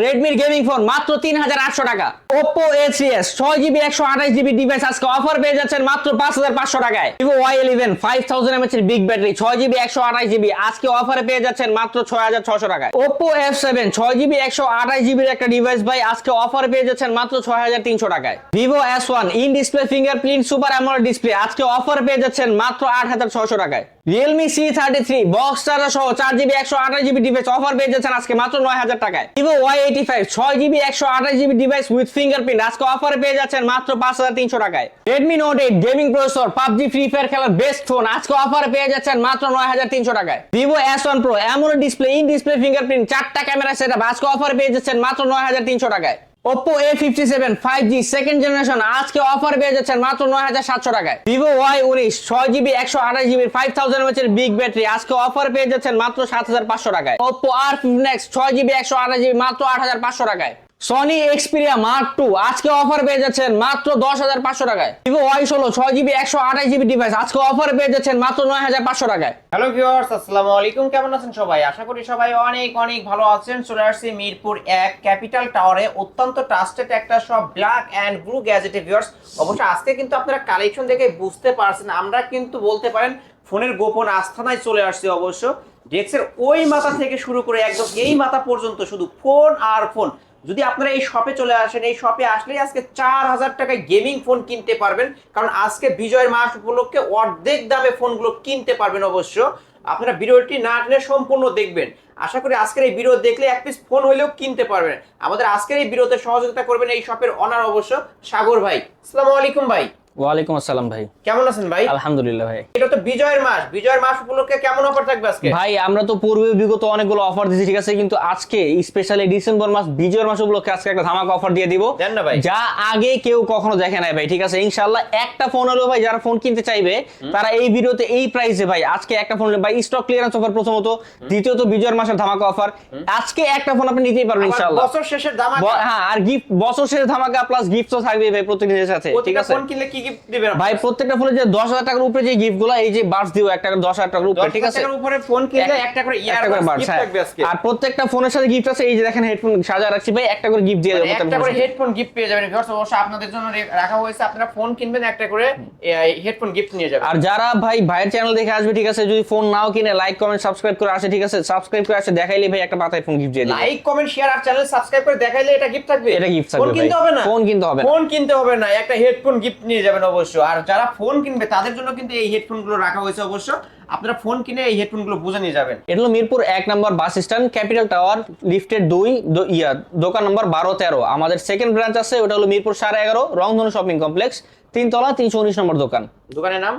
রেডমির gaming phone মাত্র তিন হাজার আটশো টাকা। ওপো এ থ্রি এস ছয় জিবি একশো আঠাশ জিবি ডিভাইস আজকে অফার পেয়ে যাচ্ছেন মাত্র পাঁচ হাজার পাঁচশো টাকায়। Vivo Y eleven five thousand mAh এর বিগ ব্যাটারি ছয় জিবি একশো আঠাশ জিবি আজকে অফারে পেয়ে যাচ্ছেন মাত্র ছয় হাজার ছশো টাকায়। ওপো এফ সেভেন ছয় জিবি একশো আঠাশ জিবির একটা ডিভাইস ভাই, আজকে অফারে পেয়ে যাচ্ছেন মাত্র ছয় হাজার তিনশো টাকায়। Vivo S one in display fingerprint super AMOLED display আজকে অফার পেয়ে যাচ্ছেন মাত্র আট হাজার ছশো টাকায়। Realme C thirty three box charger সহ চার জিবি একশো আঠাশ জিবি ডিভাইস অফার পেয়ে যাচ্ছেন আজকে মাত্র নয় হাজার টাকায়। ভিভো ওয়াই এইটি ফাইভ ছয় জিবি একশো আঠাশ জিবি ডিভাইস উইথ ফিঙ্গারপ্রিন্ট আজকে অফারে পেয়ে যাচ্ছেন মাত্র পাঁচ হাজার তিনশো টাকায়। Redmi Note eight gaming processor PUBG Free Fire খেলার বেস্ট ফোন আজকে অফারে পেয়ে যাচ্ছেন মাত্র নয় হাজার তিনশো টাকায়। ভিভো এস ওয়ান প্রো এমন ডিসপ্লে ইন ডিসপ্লে ফিঙ্গারপ্রিন্ট চারটা ক্যামেরা সেট আজকে অফারে পেয়ে যাচ্ছেন মাত্র নয় হাজার তিনশো টাকায়। Oppo A57 5G second generation আজকে অফার পেয়ে যাচ্ছেন মাত্র নয় হাজার সাতশো টাকায়। জিবি একশো আঠাশ জিবি ফাইভ থাউজেন্ড এর বিগ ব্যাটারি আজকে অফার পেয়ে যাচ্ছেন মাত্র সাত হাজার পাঁচশো টাকায়। Oppo আর ফিফটিন এক্স ছয় জিবি একশো আঠাশ জিবি মাত্র আট হাজার পাঁচশো টাকায়। সনি এক্সপিরিয়া মার্ক টু আজকে অফার পেয়ে যাচ্ছেন মাত্র দশ হাজার পাঁচশো টাকায়। ভিভো ওয়াই ষোলো, ছয় জিবি একশো আঠাশ জিবি ডিভাইস আজকে অফার পেয়ে যাচ্ছেন মাত্র নয় হাজার পাঁচশো টাকায়। হ্যালো ভিউয়ার্স আসসালামু আলাইকুম, কেমন আছেন সবাই? আশা করি সবাই অনেক অনেক ভালো আছেন। চলে আসছি মিরপুর এক ক্যাপিটাল টাওয়ারে অত্যন্ত ট্রাস্টেড একটা সব ব্ল্যাক অ্যান্ড ব্লু গ্যাজেটে ভিউয়ার্স অবশ্য আজকে কিন্তু আপনারা কালেকশন দেখে বুঝতে পারছেন, আমরা কিন্তু বলতে পারেন ফোনের গোপন আস্থানায় চলে আসছি অবশ্য। ডেক্সের ওই মাথা থেকে শুরু করে একদম এই মাথা পর্যন্ত শুধু ফোন আর ফোন যদি আপনারা এই শপে চলে আসেন, এই শপে আসলেই আজকে চার হাজার টাকায় গেমিং ফোন কিনতে পারবেন। কারণ আজকে বিজয়ের মাস উপলক্ষে অর্ধেক দামে ফোনগুলো কিনতে পারবেন অবশ্য। আপনারা ভিডিওটি না টেনে সম্পূর্ণ দেখবেন। আশা করি আজকের এই ভিডিও দেখলে এক পিস ফোন হলেও কিনতে পারবেন। আমাদের আজকের এই ভিডিওতে সহযোগিতা করবেন এই শপের অনার অবশ্য, সাগর ভাই। আসসালামু আলাইকুম ভাই। ওয়ালাইকুম আসসালাম ভাই। কেমন আছেন ভাই? আলহামদুলিল্লাহ ভাই। এটা তো বিজয়ের মাস। বিজয়ের মাস উপলক্ষে কেমন অফার থাকবে আজকে? ভাই আমরা তো পূর্বে বিগত অনেকগুলো অফার দিয়েছি ঠিক আছে? কিন্তু আজকে স্পেশালি ডিসেম্বর মাস বিজয়ের মাস উপলক্ষে আজকে একটা ধামাকা অফার দিয়ে দিব। দেন না ভাই। যা আগে কেউ কখনো দেখে নাই ভাই ঠিক আছে? ইনশাআল্লাহ একটা ফোন হলো ভাই যারা ফোন কিনতে চাইবে তারা এই ভিডিওতে এই প্রাইসে ভাই আজকে একটা ফোন ভাই স্টক ক্লিয়ারেন্স অফার প্রথমত। দ্বিতীয়ত বিজয়ের মাসের ধামাকা অফার আজকে একটা ফোন আপনি নিতেই পারবেন ইনশাআল্লাহ। বছর শেষের ব- হ্যাঁ আর গিফট বছর শেষে ধামাকা প্লাস গিফট তো থাকবে ভাই প্রতিদিনের সাথে ঠিক আছে? ফোন কিনলে কি গিফট দিবেন ভাই প্রত্যেকটা ফোনে যে দশ হাজার টাকার উপরে যে গিফটগুলো এই যে বার্স হাজার টাকার উপরে ঠিক আছে? টাকার উপরে ফোন কিনলে একটা করে ইয়ার গিফট হ্যাঁ। থাকবে আজকে। আর প্রত্যেকটা ফোনের সাথে গিফট আছে এই যে দেখেন হেডফোন সাজা রাখছি ভাই একটা করে গিফট দিয়ে দেবো মানে একটা করে হেডফোন গিফট পেয়ে যাবেন। ভিউয়ার্স আপনাদের জন্য রাখা হয়েছে। আপনারা ফোন কিনবেন একটা করে হেডফোন গিফট নিয়ে যাবেন। আর যারা ভাই ভাইয়ের চ্যানেল দেখে আসবে ঠিক আছে যদি ফোন নাও কিনে লাইক কমেন্ট সাবস্ক্রাইব করে আসে ঠিক আছে? সাবস্ক্রাইব করে আসে দেখাইলে ভাই একটা মাথায় ফোন গিফট দিয়ে লাইক কমেন্ট শেয়ার আর চ্যানেল সাবস্ক্রাইব করে দেখাইলে এটা গিফট থাকবে? এটা গিফট থাকবে ফোন কিনতে হবে না? ফোন কিনতে হবে না। ফোন কিনতে হবে না একটা হেডফোন গিফট নিয়ে যাবেন। অবশ্য। আর যারা ফোন কিনবে তাদের জন্য কিন্তু এই হেডফোনগুলো রাখা হয়েছে অবশ্য। আপনারা ফোন কিনে এই হেডফোনগুলো বুঝে নিয়ে যাবেন। এটা হলো মিরপুর এক নম্বর বাস স্ট্যান্ড ক্যাপিটাল টাওয়ার লিফটের দুই ইয়া দোকান নম্বর বারো তেরো। আমাদের সেকেন্ড ব্রাঞ্চ আছে ওটা হলো মিরপুর সাড়ে এগারো রংধনু শপিং কমপ্লেক্স তিনতলা তিনশো উনিশ নম্বর দোকান। দোকানের নাম?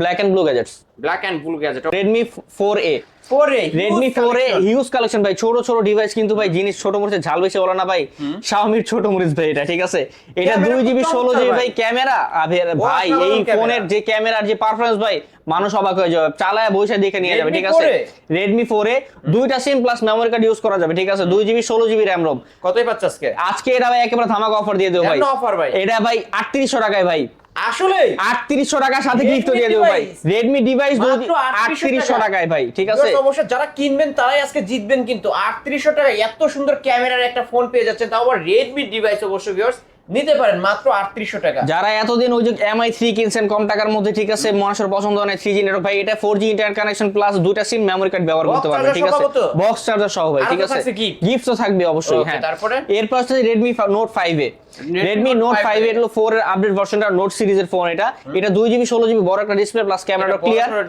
Black and blue gadgets black and blue gadget Redmi four A ফোরে Redmi four A huge collection ভাই ছোট ছোট ডিভাইস কিন্তু ভাই জিনিস ছোট মরিচের ঝাল বেশি বলো না ভাই। শাওমির ছোট মরিচ ভাই এটা ঠিক আছে? এটা দুই জিবি ষোলো জিবি ভাই। ক্যামেরা ভাই এই ফোনের যে ক্যামেরার যে পারফরমেন্স ভাই মানুষ অবাক হয়ে যাবে। চালায় বসে দেখে নিয়ে যাবে ঠিক আছে? রেডমি ফোর এ দুইটা SIM plus memory card use করা যাবে ঠিক আছে? দুই জিবি ষোলো জিবি র্যাম রোম কতই পাচ্ছে আজকে? আজকে এটা ভাই একেবারে ধামাকা অফার দিয়ে দেবো ভাই। কেমন ভাই? এটা ভাই আটত্রিশশো টাকায় ভাই। আসলে আটত্রিশশো টাকার সাথে Redmi গিফট দিয়ে দেব ভাই। Redmi রেডমি ডিভাইস মাত্র 3800 আটত্রিশশো টাকায় ভাই ঠিক আছে? সমস্যা যারা কিনবেন তারাই আজকে জিতবেন কিন্তু। আটত্রিশশো টাকায় এত সুন্দর ক্যামেরার একটা ফোন পেয়ে যাচ্ছেন। তাও আবার রেডমি ডিভাইস অবশ্য ভিউয়ার্স নিতে পারেন মাত্র আটত্রিশশো টাকা। যারা এতদিন ওই যে এমআই থ্রি কিনছেন কম টাকার মধ্যে ঠিক আছে মানুষের পছন্দ হয় থ্রি জি নেটওয়ার্ক ভাই এটা four G internet connection plus দুইটা সিম মেমোরি কার্ড ব্যবহার করতে পারবে ঠিক আছে? বক্স চার্জার সহ ভাই ঠিক আছে? গিফট তো থাকবে অবশ্যই হ্যাঁ। তারপরে? এরপর হচ্ছে Redmi Note five A. Redmi Redmi Note Note 5 five A হলো ফোর এর আপডেট ভার্সনটা নোট সিরিজের ফোন এটা। এটা দুই জিবি ষোলো জিবি বড় একটা ডিসপ্লে প্লাস ক্যামেরাটা ক্লিয়ার এর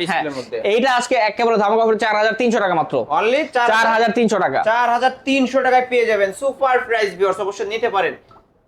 এইটা আজকে একেবারে ধামাকা অফার চার হাজার তিনশো টাকা মাত্র। অনলি চার হাজার তিনশো টাকা। চার হাজার তিনশো টাকায় পেয়ে যাবেন। সুপার প্রাইস ভিউয়ার্স অবশ্যই নিতে পারেন।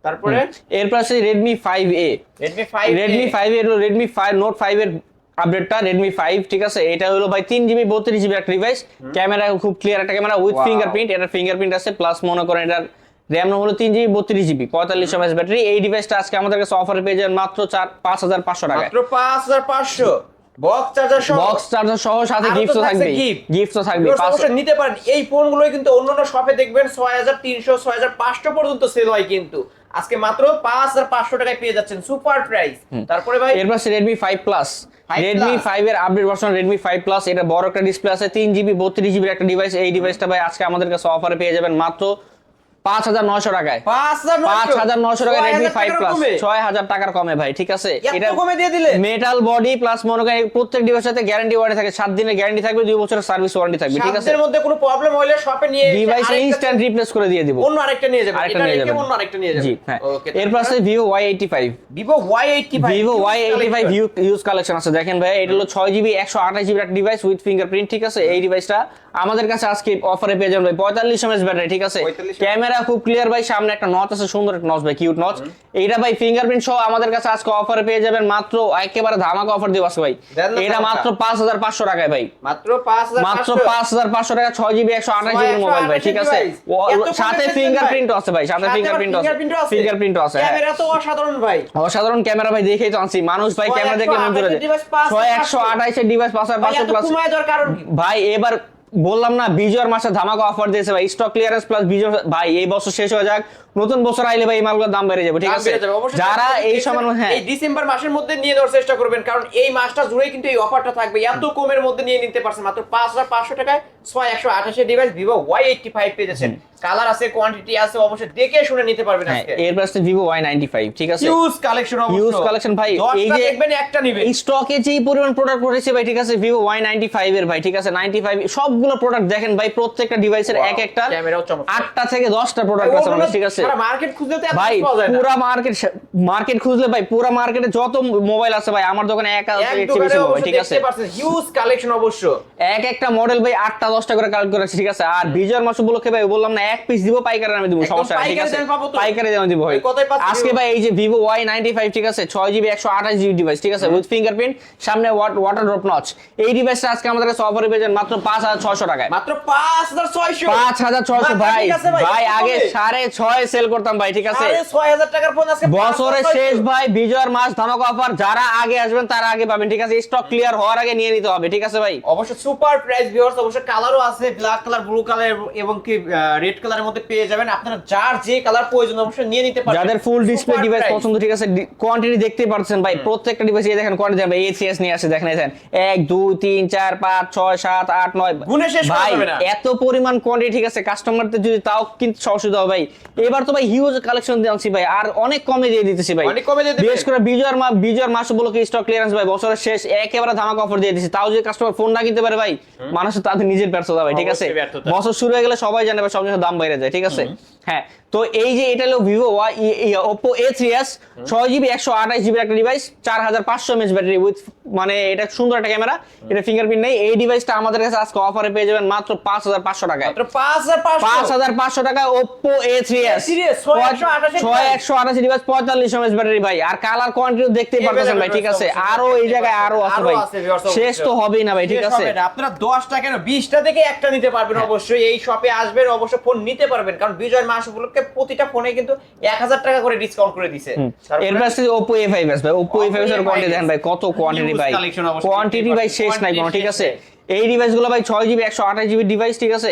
তারপরে এরপর আছে Redmi five A Redmi five Redmi five এর রেডমি ফাইভ নোট ফাইভ এর আপডেটটা রেডমি ফাইভ ঠিক আছে? এটা হলো ভাই তিন জিবি বত্রিশ জিবি একটা ডিভাইস ক্যামেরা খুব ক্লিয়ার একটা ক্যামেরা উইথ ফিঙ্গারপ্রিন্ট এটার ফিঙ্গারপ্রিন্ট আছে প্লাস মনে করেন এটার র্যাম হলো তিন জিবি বত্রিশ জিবি পঁয়তাল্লিশ এমএস ব্যাটারি এই ডিভাইসটা আজকে আমাদের কাছে অফারে পেয়ে যাবেন মাত্র চার পাঁচ হাজার পাঁচশো মাত্র পাঁচ হাজার পাঁচশো। বক্স চার্জার সহ বক্স চার্জার সহ সাথে আরও গিফট থাকবে gift। গিফট থাকবে Viewers, পাঁচ- অবশ্যই নিতে পারেন। এই ফোনগুলোই কিন্তু অন্যান্য শপে দেখবেন ছয় হাজার তিনশো ছয় হাজার পাঁচশো পর্যন্ত সেল হয় কিন্তু। আজকে মাত্র পাঁচ হাজার পাঁচশো টাকায় পেয়ে যাচ্ছেন সুপার প্রাইস। তারপরে ভাই? এর Redmi five plus 5 Redmi Redmi five এর update version Redmi five plus এটা বড় একটা ডিসপ্লে আছে তিন জিবি বত্রিশ জিবির একটা ডিভাইস এই ডিভাইসটা ভাই আজকে আমাদের কাছে অফারে পেয়ে যাবেন মাত্র পাঁচ হাজার নয়শো টাকায়। পাঁচ হাজার নয়শো? টাকা রেডমি ফাইভ প্লাস ছয় হাজার টাকার কমে? ভাই ঠিক আছে? এত কমে দিয়ে দিলে? মেটাল বডি প্লাস মনে করেন প্রত্যেক ডিভাইসের সাথে গ্যারান্টি ওয়ারেন্টি থাকে। সাত দিনের গ্যারান্টি থাকবে দুই বছরের সার্ভিস ওয়ারেন্টি থাকবে ঠিক আছে? সাধ্যের মধ্যে কোনো প্রবলেম হলে শপে নিয়ে ডিভাইস ইনস্ট্যান্ট রিপ্লেস করে দিয়ে দিব। অন্য আরেকটা নিয়ে যাবেন আরেকটা নিয়ে যাবেন অন্য আরেকটা নিয়ে যাবেন জি হ্যাঁ। ওকে এরপর Vivo Y eighty five Vivo Y eighty five Vivo Y eighty five use collection আছে। দেখেন ভাই এটা হলো ছয় জিবি একশো আঠাশ জিবি একটা ডিভাইস উইথ ফিঙ্গারপ্রিন্ট ঠিক আছে? এই ডিভাইসটা আমাদের কাছে আজকে অফারে পেয়ে যাবেন ভাই। পঁয়তাল্লিশ এমএস ব্যাটারি ঠিক আছে? ক্যামেরা খুব ক্লিয়ার ভাই সামনে একটা নচ আছে সুন্দর একটা নচ ভাই কিউট নচ এইটা ভাই ফিঙ্গারপ্রিন্ট সহ আমাদের কাছে আজকে অফারে পেয়ে যাবেন মাত্র একেবারে ধামাকা অফার দিব আছে ভাই। এটা মাত্র পাঁচ হাজার পাঁচশো টাকায় ভাই। মাত্র পাঁচ হাজার মাত্র পাঁচ হাজার পাঁচশো টাকা ছয় জিবি একশো আঠাশ জিবি মোবাইল ভাই ঠিক আছে? সাথে ফিঙ্গারপ্রিন্ট আছে ভাই সাথে ফিঙ্গারপ্রিন্ট আছে। ফিঙ্গারপ্রিন্ট আছে। হ্যাঁ। ক্যামেরা তো অসাধারণ ভাই। অসাধারণ ক্যামেরা ভাই দেখেই তো আনছি। মানুষ ভাই ক্যামেরা দেখলে মন জুড়ে আঠাশের পাঁচ ছয় একশো পাঁচশো। আঠাইশের ডিভাইস পাঁচ হাজার পাঁচশো প্লাস? ভাই এবার বললাম না বিজয়ের মাসে ধামাকা অফার দিয়েছে ভাই। স্টক ক্লিয়ারেন্স প্লাস বিজয় ভাই এই বছর শেষ হয়ে যাক। নতুন বছর আইলে ভাই এই মালগুলোর দাম বেড়ে যাবে ঠিক আছে? যারা এই সময় হ্যাঁ। এই ডিসেম্বর মাসের মধ্যে নিয়ে নেওয়ার চেষ্টা করবেন কারণ এই মাসটা জুড়েই কিন্তু এই অফারটা থাকবে। এত কমের মধ্যে নিয়ে নিতে পারছেন মাত্র পাঁচ হাজার পাঁচশো টাকায় ছয় একশো আঠাশে device Vivo Y eighty five পেয়েছেন কালার আছে কোয়ান্টিটি আছে অবশ্যই দেখে শুনে নিতে পারবেন হ্যাঁ আজকে। এর পাশে ভিভো ওয়াই নাইনটি ফাইভ ঠিক আছে? হিউজ কালেকশন Huge collection ভাই, এই যে- দেখবেন একটা নিবেন এই স্টকে যেই পরিমাণ প্রোডাক্ট রয়েছে ভাই ঠিক আছে? নাইনটি ফাইভ এর ভাই ঠিক আছে? নাইনটি ফাইভ সবগুলো প্রোডাক্ট দেখেন ভাই প্রত্যেকটা ডিভাইসের এক একটা ক্যামেরাও চমৎকার। আটটা থেকে দশটা প্রোডাক্ট আছে আমাদের, ঠিক আছে? মার্কেট খুঁজতে তো এত ভাই পাওয়া যায় না। পুরা মার্কেট মার্কেট খুঁজলে ভাই পুরা মার্কেটে যত মোবাইল আছে ভাই আমার দোকানে এক আছে ঠিক আছে? দেখতে পাচ্ছেন হিউজ কালেকশন অবশ্য। এক একটা মডেল ভাই আটটা দশটা করে কালেক্ট করেছে ঠিক আছে? আর বিজয়ের মাস উপলক্ষে ভাই? বললাম না এক পিস দিব পাইকারি আমি দিব সমস্যা নেই ঠিক পাইকারি আছে? পাইকারি দামে দিব ভাই। আজকে ভাই এই যে নাইনটি ফাইভ ঠিক আছে? ছয় জিবি একশো আঠাশ জিবি ডিভাইস ঠিক আছে? উইথ ফিঙ্গারপ্রিন্ট সামনে ওয়াটার ড্রপ নচ এই ডিভাইসটা আজকে আমাদের কাছে অফারে পেয়ে যান মাত্র পাঁচ হাজার ছয়শো টাকায়। মাত্র পাঁচ হাজার ছয়শো। পাঁচ হাজার ছয়শো মাথা ভাই। ভাই, আগে কমে? সাড়ে ছয় সেল করতাম ভাই ঠিক আছে? আরে ছয় হাজার টাকার ফোন আজকে বছরের শেষ ভাই বিজয়ের মাস ধামাকা অফার যারা আগে আসবেন তারা আগে পাবেন ঠিক আছে? স্টক ক্লিয়ার হওয়ার আগে নিয়ে নিতে হবে ঠিক আছে ভাই? অবশ্য সুপার প্রাইস ভিউয়ার্স অবশ্য কালারও আছে ব্ল্যাক কালার ব্লু কালার এবং কি রেড কালারের মধ্যে পেয়ে যাবেন। আপনারা যার যে কালার প্রয়োজন অবশ্যই নিয়ে নিতে পারবেন। যাদের ফুল ডিসপ্লে ডিভাইস পছন্দ ঠিক আছে কোয়ান্টিটি দেখতে পাচ্ছেন ভাই প্রত্যেকটা ডিভাইস এই দেখেন কোয়ান্টিটি ভাই এসিএস নিয়ে আসে দেখেন দেখেন এক দুই তিন চার পাঁচ ছয় সাত আট নয়। গুণে শেষ করা ভাই যাবে না। এত পরিমাণ কোয়ান্টিটি ঠিক আছে কাস্টমারদের যদি তাও কিন্তু অসুবিধা হবে ভাই। এবার তো ভাই হিউজ কালেকশন দিয়েছি ভাই আর অনেক কমে দিয়ে দিতেছি ভাই। অনেক কমে দিয়ে। বিশেষ করে বিজয়ের মা বিজয়ের মাস উপলক্ষে স্টক ক্লিয়ারেন্স ভাই বছরের শেষ একেবারে ধামাকা অফার দিয়ে দিচ্ছি তাও যদি কাস্টমার ফোন না কিনতে পারে ভাই মানুষের তাদের নিজের ব্যর্থতা ভাই ঠিক আছে? বছর শুরু হয়ে গেলে সবাই জানে ভাই সব দাম বেড়ে যায় ঠিক আছে? হ্যাঁ তো এই যে এটা হলো Vivo Oppo A three S ছয় জিবি একশো আঠাশ জিবি একটা ডিভাইস চার হাজার পাঁচশো এমএচ ব্যাটারি উইথ মানে এটা সুন্দর একটা ক্যামেরা এটা ফিঙ্গারপ্রিন্ট নেই। এই ডিভাইসটা আমাদের কাছে আজকে অফারে পেয়ে যাবেন মাত্র পাঁচ হাজার পাঁচশো টাকায়। পাঁচ হাজার পাঁচশো। টাকায় ওপো এ থ্রি এস ছয় একশো আঠাশি ডিভাইস পঁয়তাল্লিশ এমএচ ব্যাটারি ভাই। আর কালার কোয়ান্টিটি দেখতেই পারতেছেন ভাই ঠিক আছে? আরও এই জায়গায় আরও আছে ভাই। শেষ তো হবেই না ভাই ঠিক আছে? আপনারা দশটা কেন বিশটা থেকে একটা নিতে পারবেন হ্যাঁ। অবশ্যই। এই শপে আসবেন অবশ্যই ফোন নিতে পারবেন। কারণ বিজয় মাস উপলক্ষে প্রতিটা ফোনে কিন্তু এক হাজার টাকা করে ডিসকাউন্ট করে দিছে। এর পাশে ওপো এ ফাইভ এস ভাই। ওপো এ ফাইভ এর কোয়ান্টিটি A5s দেখেন ভাই কত কোয়ান্টিটি ভাই। কোয়ান্টিটি ভাই শেষ নাই কোনো ঠিক আছে? এই এই ডিভাইসগুলো ভাই ছয় জিবি একশো আঠাশ জিবি ডিভাইস ঠিক আছে?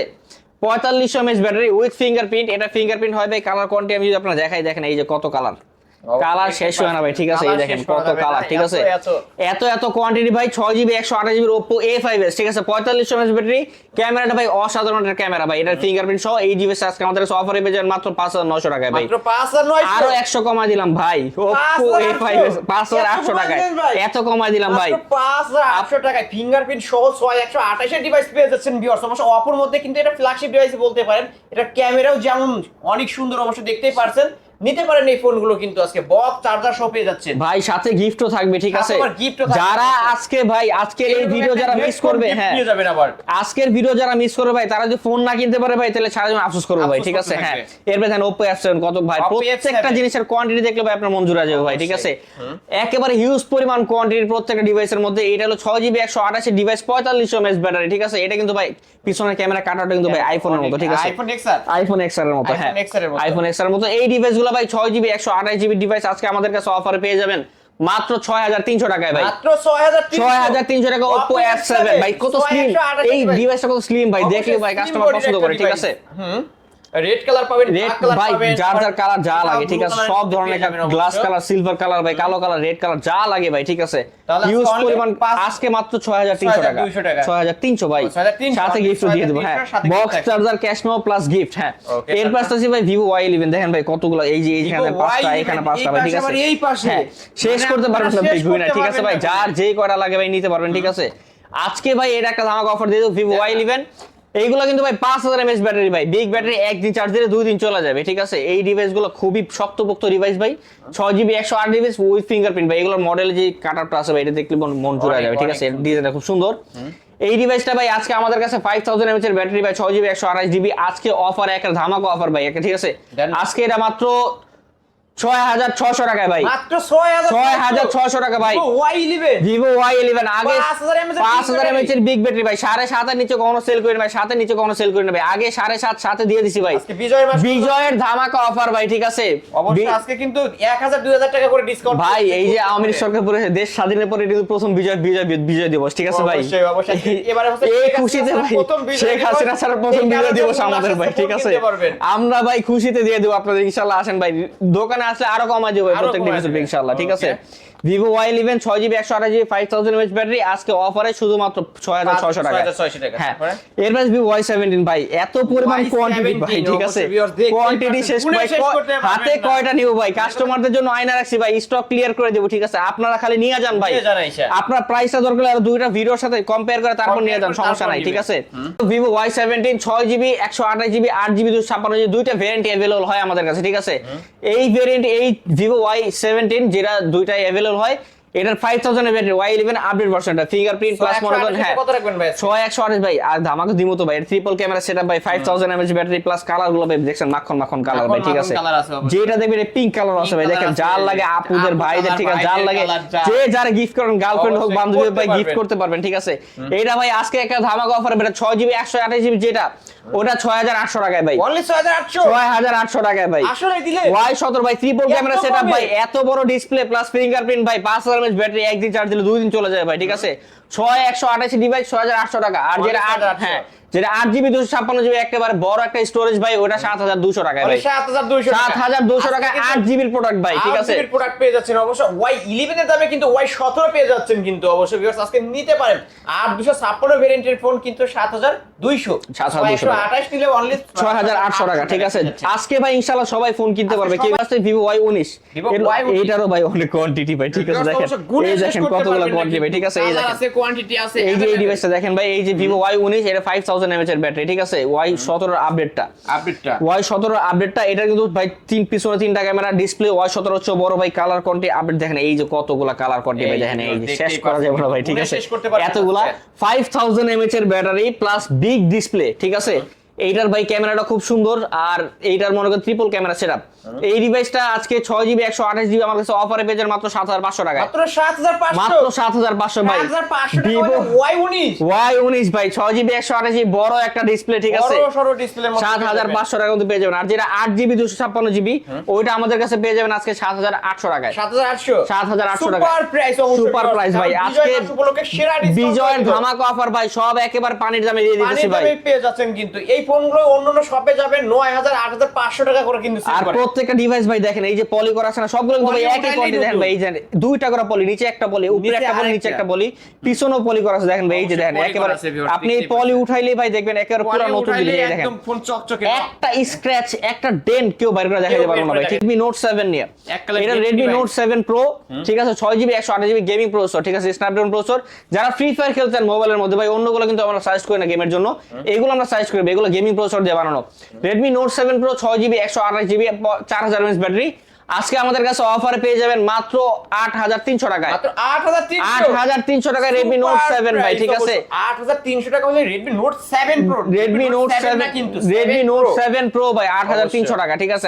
পঁয়তাল্লিশশো এমএস ব্যাটারি উইথ ফিঙ্গারপ্রিন্ট এটা ফিঙ্গারপ্রিন্ট হয় ভাই কালার কোয়ান্টিটি আমি যদি আপনার দেখাই দেখেন এই যে কত কালার কালার শেষ হয় না ভাই ঠিক আছে এই দেখেন কত কালার ঠিক এত, আছে এত। এত কোয়ান্টিটি ভাই ছয় জিবি একশো আঠাশ জিবির ওপো এ ফাইভ এস ঠিক আছে? পঁয়তাল্লিশশো এমএচ ব্যাটারি ক্যামেরাটা ভাই অসাধারণ একটা ক্যামেরা ভাই এটার ফিঙ্গারপ্রিন্ট সহ এই ডিভাইস আজকে আমাদের অফারে পেয়ে মাত্র পাঁচ হাজার নশো টাকায় ভাই। আরও একশো কমাই দিলাম ভাই ওপো এ ফাইভ পাঁচ হাজার আটশো টাকায়। এত কমাই দিলাম ভাই। পাঁচ হাজার আটশো টাকায় ফিঙ্গারপ্রিন্ট সহ ছয় একশো আঠাশের ডিভাইস পেয়ে যাচ্ছেন ভিউয়ার্স অবশ্য অপর মধ্যে কিন্তু এটা ফ্ল্যাগশিপ ডিভাইস বলতে পারেন। এটা ক্যামেরাও যেমন অনেক সুন্দর অবশ্য দেখতেই পারছেন। নিতে পারেন এই ফোনগুলো কিন্তু আজকে। বক্স চার্জার সহ পেয়ে যাচ্ছেন। ভাই সাথে গিফটও থাকবে ঠিক আছে। যারা আজকে ভাই আজকের এই ভিডিও যারা মিস করবে হ্যাঁ। নিয়ে যাবেন আবার। আজকের ভিডিও যারা মিস করবে ভাই তারা যদি ফোন না কিনতে পারে ভাই তাহলে সারা জীবন আফসোস করবে ভাই ঠিক আছে? হ্যাঁ। এরপরে দেখেন ওপো অ্যাপ কত ভাই প্রত্যেকটা জিনিসের কোয়ান্টিটি দেখলে ভাই আপনার মন জুড়ে যাবে ভাই ঠিক আছে? একেবারে হিউজ পরিমাণ কোয়ান্টিটির প্রত্যেকটা ডিভাইসের মধ্যে। এটা হলো ছয় জিবি একশো আঠাশি ডিভাইস পঁয়তাল্লিশশো এমএস ব্যাটারি ঠিক আছে? এটা কিন্তু ভাই পিছনের ক্যামেরা কাটাটা কিন্তু ভাই আইফোনের মতো ঠিক আছে? আইফোন এক্সআর আইফোন এক্সের মতো হ্যাঁ। XR। আইফোন এক্সের মতো। এই ডিভাইসগুলো ভাই ছয় জিবি একশো আঠাশ জিবি ডিভাইস আজকে আমাদের কাছে অফারে পেয়ে যাবেন। মাত্র ছয় হাজার তিনশো টাকায় ভাই। মাত্র ছয় হাজার তিনশো টাকা ওপো এফ সেভেন ভাই কত স্লিম এই ডিভাইসটা কত স্লিম ভাই? দেখলে ভাই কাস্টমার পছন্দ করে ঠিক আছে? হুম। রেড কালার পাবেন রেড ভাই যার যার কালার যা লাগে ঠিক আছে সব ধরনের গ্লাস কালার সিলভার কালার ভাই কালো কালার রেড কালার যা লাগে ভাই ঠিক আছে। আজকে পরিমাণ আজকে মাত্র ছয় হাজার তিনশো টাকা। 6,200 টাকা। ছয় হাজার তিনশো ভাই। সাথে গিফট দিয়ে দেবো হ্যাঁ। 6,300 box charger cash memo plus gift হ্যাঁ। এর পাশে আছে ভাই ভিভো দেখেন ভাই কতগুলো এই যে এইখানে পাঁচটা এখানে পাঁচটা ভাই ঠিক আছে? এই পাশে। হ্যাঁ শেষ মানে করতে পারবেন না উইনার করতে ঠিক আছে ভাই? যার যেই কয়টা লাগে ভাই নিতে পারবেন ঠিক আছে? আজকে ভাই এটা একটা ধামাকা অফার দিয়ে দেবো ভিভো ওয়াই ইলেভেন এইগুলো কিন্তু ভাই পাঁচ হাজার এমএস ব্যাটারি ভাই। বিগ ব্যাটারি একদিন চার্জ দিলে দুই দিন চলে যাবে ঠিক আছে? এই ডিভাইসগুলো খুবই শক্তপোক্ত ডিভাইস ভাই। ছয় জিবি একশো আট ডিভাইস উইথ ফিঙ্গারপ্রিন্ট ভাই। এগুলোর মডেল যে কাটারটা আছে ভাই এটা দেখলে মন- জুড়ে যাবে ঠিক আছে। ডিজাইনটা খুব সুন্দর। এই ডিভাইসটা ভাই আজকে আমাদের কাছে ফাইভ থাউজেন্ড এমএচ এর ব্যাটারি ভাই ছয় জিবি একশো আঠাশ জিবি আজকে অফার একটা ধামাকা অফার ভাই একটা ঠিক আছে? আজকে এটা মাত্র ছয় হাজার ছশো টাকায় ভাই। মাত্র 6000 ছয় হাজার ছশো টাকা ভাই। Y11 ভিভো ওয়াই ইলেভেন আগে 5000 mAh এর পাঁচ হাজার এমএচ এর বিগ ব্যাটারি ভাই। সাড়ে সাতের নিচে কখনো সেল করি না ভাই সাতের নিচে কখনো সেল করি না ভাই। আগে সাড়ে সাত সাথে দিয়ে দিছি ভাই। বিজয়ের ধামাকা অফার ভাই ঠিক আছে? অবশ্যই আজকে কিন্তু 1000 2000 টাকা করে ডিসকাউন্ট ভাই এই যে আওয়ামী সরকার পরে দেশ স্বাধীনের পরে প্রথম বিজয় বিজয় বিজয় দিবস ঠিক আছে ভাই। এবারে এই খুশিতে ভাই শেখ হাসিনা স্যার প্রথম বিজয় দিবস আমাদের ভাই ঠিক আছে? আমরা ভাই খুশিতে দিয়ে দেবো আপনাদের ইনশাল্লাহ আসেন ভাই। দোকানে আসলে আরও কমা যাবে আরও প্রত্যেক ডিভাইসের দেবে। ঠিক আছে. ভিভো ওয়াই ইলেভেন ছয় জিবি একশো আঠাশ GB five thousand MH battery আজকে অফারে শুধুমাত্র ছয় হাজার ছয়শো টাকা 6,600 টাকা। হ্যাঁ। তারপরে? এরপর ভিভো ওয়াই সেভেন্টিন ভাই এত পরিমাণ কোয়ান্টিটি ভাই ঠিক আছে? কোয়ান্টিটি শেষ ভাই হাতে কয়টা নিব ভাই? কাস্টমারদের জন্য আয়না রাখছি ভাই স্টক ক্লিয়ার করে দেবো ঠিক আছে? আপনারা খালি নিয়ে যান ভাই। আপনার প্রাইসটা দরকার হলে আরও দুইটা ভিডিওর সাথে কম্পেয়ার করে তারপর নিয়ে যান সমস্যা নাই ঠিক আছে? ভিভো ওয়াই সেভেন্টিন ছয় জিবি একশো আঠাশ জিবি আট জিবি দুশো ছাপ্পান্ন জিবি দুইটা ভেরিয়েন্ট অ্যাভেলেবল হয় আমাদের কাছে ঠিক আছে? এই ভেরিয়েন্ট এই ভিভো ওয়াই সেভেন্টিন যেটা দুইটাই অ্যাভেলেবল হয়। এটার 5000 এর ব্যাটারি Y11 আপডেট ভার্সনটা ফিঙ্গারপ্রিন্ট প্লাস মনোটন হ্যাঁ। কত রাখবেন ভাই? 6128 ভাই আর ধামাকা দিমো তো ভাই এর ট্রিপল ক্যামেরা সেটআপ ভাই 5000 mAh ব্যাটারি প্লাস কালারগুলো ভাই দেখছেন মাখন মাখন কালার ভাই ঠিক আছে। যেটা দেখবেন পিঙ্ক কালার আছে ভাই দেখেন যার লাগে আপুদের ভাইদের ঠিক আছে যার লাগে যে যারা গিফট করেন গার্লফ্রেন্ড হোক বান্ধবী ভাই গিফট করতে পারবেন ঠিক আছে। এটা ভাই আজকে একটা ধামাকা অফার বেটা 6GB জিবি যেটা ওটা 6800 টাকায় ভাই। অনলি 6800 6800 টাকায় ভাই। আসলে দিলে? Y17 ভাই ট্রিপল ক্যামেরা সেটআপ ভাই এত বড় ডিসপ্লে প্লাস ফিঙ্গারপ্রিন্ট ভাই 5000 এমএস ব্যাটারি একদিন চার্জ দিলে দুই দিন চলে যায় ভাই ঠিক আছে ছয় একশো আঠাশি ডিভাইস ছয় হাজার আটশো টাকা। আর যেটা আট হ্যাঁ যেটা আট জিবি দুশো ছাপ্পান্ন জিবি একেবারে বড় একটা স্টোরেজ ভাই ওটা সাত হাজার দুশো টাকায় ভাই। 7200 সাত হাজার দুশো টাকা আট জিবির প্রোডাক্ট ভাই ঠিক আছে? প্রোডাক্ট পেয়ে যাচ্ছেন অবশ্য। Y11 এর দামে কিন্তু Y17 পেয়ে যাচ্ছেন কিন্তু অবশ্য ভিউয়ার্স আজকে নিতে পারেন। আর 256 ভেরিয়েন্টের ফোন কিন্তু 7200 7,200 টাকা। 128 নিলে অনলি ছয় হাজার আটশো টাকা ঠিক আছে? আজকে ভাই ইনশাল্লাহ সবাই ফোন কিনতে পারবে। সবাই- কেউ আসছে ভিভো ওয়াই উনিশ? Vivo Y19 এইটারও ভাই অনেক কোয়ান্টিটি ভাই ঠিক আছে? দেখেন। এই দেখেন কতগুলো কোয়ান্টিটি ভাই ঠিক আছে? এই দেখেন। আছে কোয়ান্টিটি আছে এই যে এই ডিভাইসটা দেখেন ভাই এই যে ওয়াই উনিশ এটা ফাইভ থাউজেন্ড এমএচ এর ব্যাটারি ঠিক আছে? ওয়াই সতেরোর আপডেটটা আপডেটটা ওয়াই সতেরো আপডেটটা এটা কিন্তু ভাই তিন পিছনে তিনটা ক্যামেরা ডিসপ্লে ওয়াই সতেরো হচ্ছে বড় ভাই কালার কোয়ান্টি আপডেট দেখেন এই যে কতগুলা কালার কোয়ান্টি ভাই দেখেন এই যে শেষ করা যাবে না ভাই ঠিক আছে? এতগুলা আজকে। ফাইভ থাউজেন্ড এমএচ এর ব্যাটারি প্লাস বিগ ডিসপ্লে ঠিক আছে? এইটার ভাই ক্যামেরাটা খুব সুন্দর আর এইটার মনে করেন ট্রিপল ক্যামেরা সেটআপ এই ডিভাইসটা আজকে ছয় জিবি একশো আঠাশ জিবি আমার কাছে অফারে পেয়ে যান মাত্র সাত হাজার পাঁচশো টাকায়। মাত্র 7500 মাত্র সাত হাজার পাঁচশো ভাই। 7500 টাকা ভিভো Y19 ওয়াই উনিশ। ভাই। ছয় জিবি একশো আঠাশ জিবি বড় একটা ডিসপ্লে ঠিক আছে? বড় সাত হাজার পাঁচশো টাকা মধ্যে পেয়ে যাবেন। আর যেটা আট জিবি দুশো ছাপ্পান্ন জিবি ওইটা আমাদের কাছে পেয়ে যাবেন আজকে সাত হাজার আটশো টাকায়। 7800 7,800 টাকা। সুপার প্রাইস অবশ্যই। সুপার প্রাইস ভাই। আজকে বিজয়ের ধামাকা অফার ভাই। সব একেবারে পানির দামে দিয়ে দিতেছি ভাই। পেয়ে যাচ্ছেন কিন্তু এই ফোনগুলো অন্যান্য শপে যাবে 9000 8500 টাকা করে কিন্তু আর প্রত্যেকটা ডিভাইস ভাই দেখেন এই যে পলি করা আছে না সবগুলো কিন্তু ভাই একই কোয়ান্টিটি দেখেন ভাই এই যে দুইটা করে পলি নিচে একটা পলি উপরে একটা পলি নিচে একটা পলি পিছনেও পলি করা আছে দেখেন ভাই এই যে দেখেন একেবারে আপনি এই পলি উঠাইলেই ভাই দেখবেন একেবারে পুরো নতুন জিনিস দেখেন। একদম ফোন চকচকে একটা স্ক্র্যাচ একটা ডেন্ট কেউ বাইরে করে দেখাতে কেউ পারব না ভাই করে রেডমি নোট সেভেন নিয়ে। এটা Redmi Redmi device। Note seven pro ঠিক আছে ছয় জিবি একশো আঠাশ জিবি গেমিং প্রসেসর ঠিক আছে স্ন্যাপড্রাগন প্রসেসর যারা ফ্রি ফায়ার খেলতেন মোবাইলের মধ্যে ভাই অন্যগুলো কিন্তু আমরা সাজেস্ট করি না গেমের জন্য। এগুলো আমরা সাজেস্ট করি এগুলো গেমিং প্রসেসর দিয়ে বানানো। রেডমি নোট সেভেন প্রো ছয় জিবি একশো আঠাশ জিবি চার হাজার এমএস ব্যাটারি আজকে আমাদের কাছে অফারে পেয়ে যাবেন মাত্র আট হাজার তিনশো টাকায়। আট হাজার তিনশো? টাকায় রেডমি নোট সেভেন ভাই ঠিক আছে? 8300 টাকা হলে Redmi Note 7 Pro Redmi note seven কিন্তু রেডমি নোট সেভেন প্রো ভাই আট হাজার তিনশো টাকা ঠিক আছে?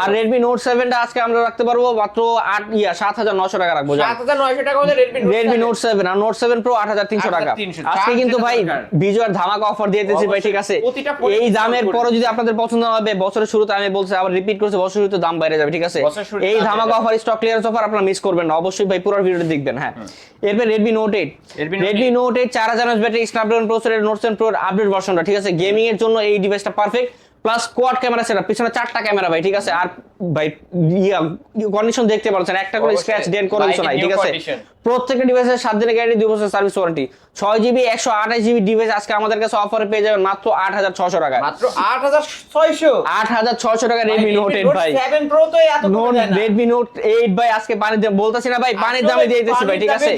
আর। রেডমি নোট সেভেনটা আজকে আমরা রাখতে পারব মাত্র আট ইয়া সাত হাজার নশো টাকা রাখব জান। 7900 টাকা হলে Note রেডমি নোট সেভেন আর নোট সেভেন প্রো আট হাজার তিনশো টাকা। আজকে কিন্তু ভাই। বিজয়ের ধামাকা অফার দিয়ে দিয়েছি ভাই ঠিক আছে? এই দামের করে। পরে যদি আপনাদের পছন্দ হবে বছরের শুরুতে আমি বলছি আবার রিপিট করছি বছরের শুরুতে দাম বাইরে যাবে ঠিক আছে? এই দাম ধামাকা অফার স্টক ক্লিয়ারেন্স অফার আপনারা মিস করবেন না। অবশ্যই ভাই পুরো ভিডিওটা দেখবেন হ্যাঁ। এরপর Redmi note eight Redmi Note Redmi note eight চার হাজার ব্যাটারি স্ন্যাপড্রাগন প্রসেসরের নোট সেভেন প্রোর আপডেট ভার্সনটা ঠিক আছে? গেমিং এর জন্য এই ডিভাইসটা perfect plus quad camera setup পিছনে চারটা ক্যামেরা ভাই ঠিক আছে? আর ভাই ইয়া কন্ডিশন দেখতে পাচ্ছেন একটা করে স্ক্র্যাচ ডেন্ট কোনো কিছু By নাই ঠিক আছে? প্রত্যেকটা ডিভাইসের সাত দিনের গ্যারান্টি দুই বছর সার্ভিস ওয়ারেন্টি ছয় জিবি একশো আঠাশ জিবি ডিভাইস আজকে আমাদের কাছে অফারে পেয়ে যাবেন মাত্র আট হাজার ছশো টাকায় মাত্র আট হাজার ছয়শো? আট হাজার ছশো টাকা রেডমি নোট এইট ভাই। প্রো তো এত কমে নোট। রেডমি নোট এইট ভাই আজকে পানির দাম বলতেছি না ভাই পানির দামে দিয়ে দিচ্ছি ভাই ঠিক আছে?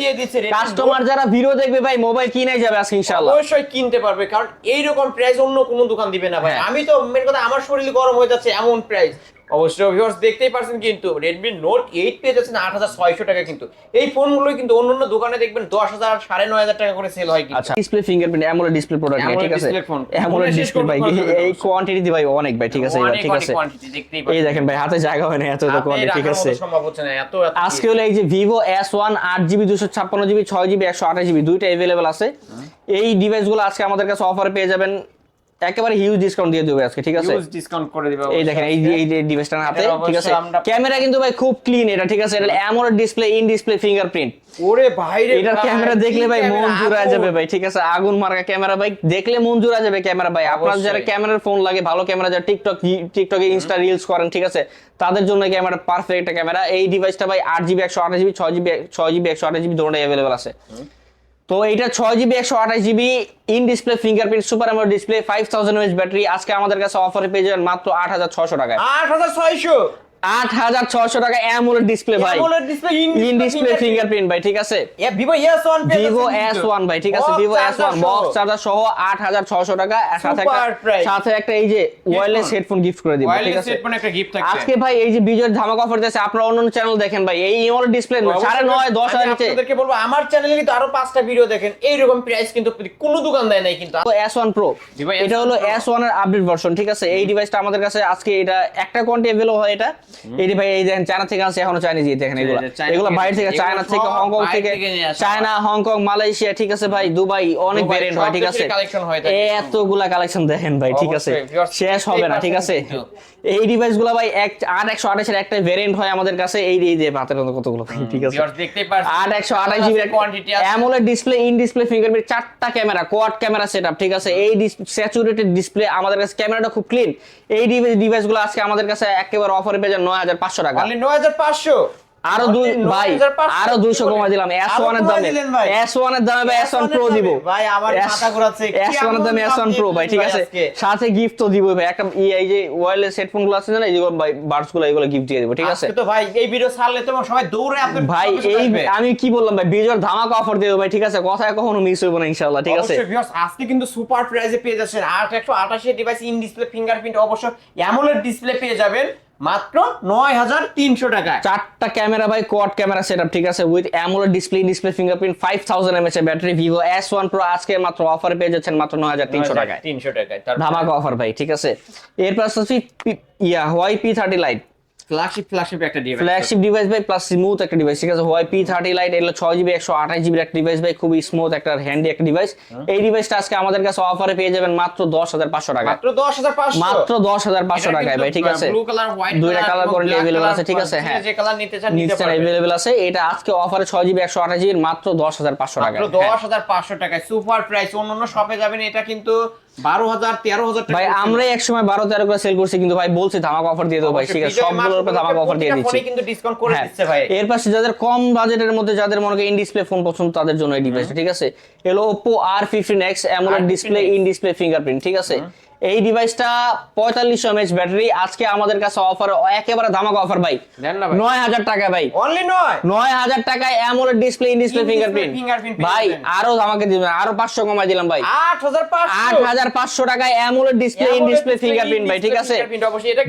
কাস্টমার যারা ভিডিও দেখবে ভাই মোবাইল কিনে যাবে আজকে ইনশাআল্লাহ। অবশ্যই কিনতে পারবে কারণ এইরকম প্রাইস অন্য কোনো দোকান দিবে না ভাই। হ্যাঁ। আমি তো মেন কথা আমার শরীর গরম হয়ে যাচ্ছে এমন প্রাইস অবশ্যই ভিউয়ার্স দেখতেই পারছেন কিন্তু Redmi Note 8 পেয়ে যাচ্ছেন 8600 টাকা কিন্তু। এই ফোনগুলো কিন্তু অন্য অন্য দোকানে দেখবেন 10000 9500 টাকা করে সেল হয় কিন্তু। আচ্ছা display fingerprint AMOLED display product ঠিক আছে? অ্যামোলেড ডিসপ্লে ভাই এই। কোয়ান্টিটি ভাই অনেক ভাই ঠিক আছে ঠিক আছে। এই দেখেন ভাই হাতে জায়গা হয় না এত হাতে কোয়ান্টিটি ঠিক আছে। সম্ভব হচ্ছে না এত এত আজকে হলো এই যে জিবি ছয় জিবি একশো আঠাশ জিবি দুইটা অ্যাভেলেবেল আছে। এই ডিভাইসগুলো আজকে আমাদের কাছে অফারে পেয়ে যাবেন একেবারে হিউজ ডিসকাউন্ট দিয়ে দেবে আজকে ঠিক আছে? ইউজ ডিসকাউন্ট করে দিবে এই দেখেন এই এই ডিভাইসটা হাতে ঠিক আছে? ক্যামেরা কিন্তু ভাই খুব ক্লিন এটা ঠিক আছে? এটা AMOLED display in display fingerprint ওরে ভাই রে ভাই, ক্যামেরা দেখলে ভাই মন ক্যামেরা, জুড়া যাবে ভাই ঠিক আছে? আগুন মার্কা ক্যামেরা ভাই দেখলে মন জুড়া যাবে ক্যামেরা ভাই। আপনার যারা ক্যামেরার ফোন লাগে ভালো ক্যামেরা যারা টিকটক টিকটকে ইনস্টা রিলস করেন ঠিক আছে? তাদের জন্য ক্যামেরা পারফেক্ট একটা ক্যামেরা এই ডিভাইসটা ভাই আট জিবি একশো আঠাশ জিবি ছয় জিবি ছয় জিবি একশো আঠাশ জিবি অ্যাভেলেবল আছে। তো এইটা ছয় জিবি একশো আঠাশ GB in display fingerprint super AMOLED display five thousand battery আজকে আমাদের কাছে অফারে পেয়ে যাবেন মাত্র আট হাজার ছশো টাকায়। 8600 আট হাজার ছশো টাকা অ্যামোলেড ডিসপ্লে ভাই। ইন ডিসপ্লে ফিঙ্গারপ্রিন্ট ভাই ঠিক আছে? ভিভো S1 পেয়ে ভিভো এস ওয়ান ভাই ঠিক আছে? Vivo S one. Box charger সহ। আট হাজার ছশো টাকা। সাথে একটা Super price। সাথে একটা এই যে ওয়্যারলেস হেডফোন গিফট করে দিব ঠিক আছে? headphone একটা gift থাকছে। আজকে ভাই এই যে বিজয়ের ধামাকা অফার দিয়েছে আপনারা অন্য চ্যানেল দেখেন ভাই। এই ইমোল ডিসপ্লে সাড়ে নয় দশ হাজার নিচে। আপনাদেরকে বলব আমার চ্যানেলে কিন্তু আরও পাঁচটা ভিডিও দেখেন। এইরকম প্রাইস কিন্তু কোনো দোকান দেয় নাই কিন্তু। এস ওয়ান প্রো এটা হলো। এস ওয়ানের আপডেট ভার্সন ঠিক আছে? এই ডিভাইসটা আমাদের কাছে আজকে এটা একটা কোয়ান্টি অ্যাভেলেবল হয় এটা। এই ভাই এই দেখেন চায়না থেকে আসছে এখনও চাইনিজ এই দেখেন এগুলো। এগুলো বাইরে থেকে চায়না থেকে হংকং থেকে চায়না হংকং মালয়েশিয়া ঠিক আছে ভাই দুবাই অনেক ভেরিয়েন্ট হয় ঠিক আছে। এতগুলা কালেকশন দেখেন ভাই ঠিক আছে। শেষ হবে না ঠিক আছে। এই ডিভাইসগুলো ভাই এক আট একশো আঠাশের একটা ভেরিয়েন্ট হয় আমাদের কাছে। এই এই যে হাতের মতো কতগুলো? ঠিক আছে। আট একশো আঠাশ জিবি কোয়ান্টিটি আছে। AMOLED display in display fingerprint চারটা ক্যামেরা কোয়াড ক্যামেরা সেট ঠিক আছে? এই স্যাচুরেটেড ডিসপ্লে আমাদের কাছে ক্যামেরাটা খুব ক্লিন এই ডিভাইসগুলো আজকে আমাদের কাছে একেবারে অফারে পেয়ে যায় নয় হাজার পাঁচশো টাকা। নয় হাজার 9500 আরও দুই ভাই আরও দুইশো দিলাম এস ওয়ানের দামে। এস ওয়ানের দামে ভাই এস ওয়ান প্রো দিব। ভাই, আমার মাথা ঘোরাচ্ছে। এস ওয়ানের দামে এস ওয়ান প্রো ভাই ঠিক আছে? সাথে গিফট তো দিব ভাই। একটা এই যে ওয়্যারলেস হেডফোনগুলো আছে না এইগুলো ভাই বাডসগুলো এগুলো গিফট দিয়ে দিব ঠিক আছে? তো ভাই এই ভিডিও ছাড়লে তো সবাই দৌড়ে আপনার ভাই এই। আমি কি বললাম ভাই বিজয়ের ধামাকা অফার দিয়ে দেবো ভাই ঠিক আছে? কথায় কখনো মিস হইব না ইনশাআল্লাহ ঠিক আছে? আজকে কিন্তু সুপার প্রাইজে পেয়ে যাচ্ছেন। আট একশো আঠাশি ডিভাইস ইন ডিসপ্লে ফিঙ্গারপ্রিন্ট অবশ্য অ্যামোলেড ডিসপ্লে পেয়ে যাবেন। মাত্র নয় হাজার তিনশো টাকা চারটা ক্যামেরা ভাই কোয়াড ক্যামেরা সেট ঠিক আছে? With AMOLED display display fingerprint five thousand MH এর battery Vivo S one pro আজকে মাত্র অফার পেয়ে যাচ্ছেন মাত্র নয় হাজার তিনশো টাকায়। তিনশো টাকায় ধামাকা অফার ভাই ঠিক আছে? এরপর ইয়া Huawei P thirty lite flagship flagship একটা ডিভাইস ফ্ল্যাগশিপ ডিভাইস ভাই প্লাস স্মুথ একটা ডিভাইস ঠিক আছে? হোয়াই পি থার্টি লাইট এগুলো ছয় জিবি একশো আঠাশ জিবির একটা ডিভাইস ভাই খুবই স্মুথ একটা হ্যান্ডি একটা ডিভাইস এই ডিভাইসটা আজকে আমাদের কাছে অফারে পেয়ে যাবেন মাত্র দশ হাজার পাঁচশো টাকা। মাত্র দশ হাজার পাঁচশো। মাত্র দশ হাজার পাঁচশো টাকায় ভাই ঠিক আছে? ব্লু কালার হোয়াইট দুইটা কালার কোয়ান্টিটি অ্যাভেলেবল আছে ঠিক আছে? হ্যাঁ। যে কালার নিতে চান নিতে নিশ্চয় অ্যাভেলেবল আছে। এটা আজকে অফারে ছয় জিবি একশো আঠাশ জিবির মাত্র দশ হাজার পাঁচশো টাকা দশ হাজার পাঁচশো টাকায়। সুপার প্রাইস অন্য অন্য শপে যাবেন এটা কিন্তু বারো হাজার তেরো হাজার ভাই আমরাই এক সময় বারো তেরো করে সেল করছি কিন্তু ভাই বলছি ধামাকা অফার দিয়ে দেবো ভাই ঠিক আছে সবগুলোর উপর ধামাকা অফার দিয়ে দিচ্ছি। কিন্তু ডিসকাউন্ট করে হ্যাঁ। দিচ্ছে ভাই। এর পাশে যাদের কম বাজেটের মধ্যে যাদের মনে করেন ইন ডিসপ্লে ফোন পছন্দ তাদের জন্য এই ডিভাইসটা ঠিক আছে? এলো Oppo R15 X X R15X display in display fingerprint ঠিক আছে? এই ডিভাইসটা পঁয়তাল্লিশশো এমএচ ব্যাটারি আজকে আমাদের কাছে অফার একেবারে ধামাকা অফার ভাই। দেন না ভাই। নয় হাজার টাকা ভাই। অনলি নয়? নয় হাজার টাকায় AMOLED display in display fingerprint ভাই আরও আমাকে দিবেন আরও পাঁচশো কমাই দিলাম ভাই। আট হাজার পাঁচশো। আট হাজার পাঁচশো টাকায় AMOLED display in display fingerprint ভাই ঠিক আছে?